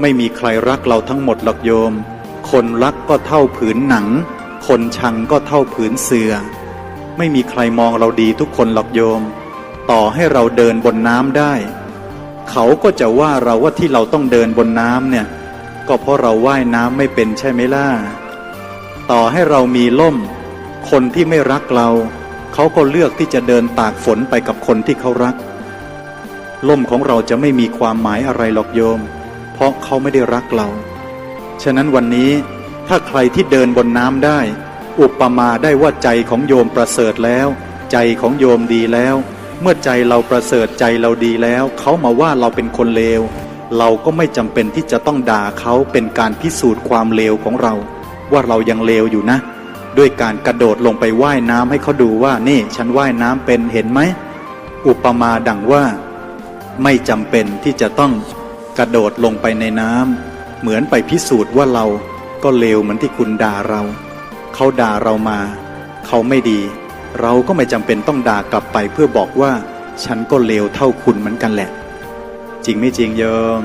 ไม่มีใครรักเราทั้งหมดหรอกโยม คนรักก็เท่าผืนหนัง คนชังก็เท่าผืนเสือ ไม่มีใครมองเราดีทุกคนหรอกโยม ต่อให้เราเดินบนน้ำได้ เขาก็จะว่าเราว่าที่เราต้องเดินบนน้ำเนี่ย ก็เพราะเราว่ายน้ำไม่เป็นใช่ไหมล่ะ ต่อให้เรามีล่ม คนที่ไม่รักเรา เขาก็เลือกที่จะเดินตากฝนไปกับคนที่เขารัก ล่มของเราจะไม่มีความหมายอะไรหรอกโยม เพราะเขาไม่ได้รักเรา ฉะนั้นวันนี้ถ้าใครที่เดินบนน้ำได้ อุปมาได้ว่าใจของโยมประเสริฐแล้ว ใจของโยมดีแล้ว เมื่อใจเราประเสริฐใจเราดีแล้ว เขามาว่าเราเป็นคนเลว เราก็ไม่จำเป็นที่จะต้องด่าเขาเป็นการพิสูจน์ความเลวของเรา ว่าเรายังเลวอยู่นะ ด้วยการกระโดดลงไปว่ายน้ำให้เขาดูว่านี่ ฉันว่ายน้ำเป็นเห็นไหมอุปมาดังว่า ไม่จำเป็นที่จะต้อง กระโดดลงไปในน้ำเหมือนไปพิสูจน์ว่าเราก็เลวเหมือนที่คุณด่าเรา เขาด่าเรามา เขาไม่ดี เราก็ไม่จำเป็นต้องด่ากลับไปเพื่อบอกว่า ฉันก็เลวเท่าคุณเหมือนกันแหละ จริงไม่จริงโยม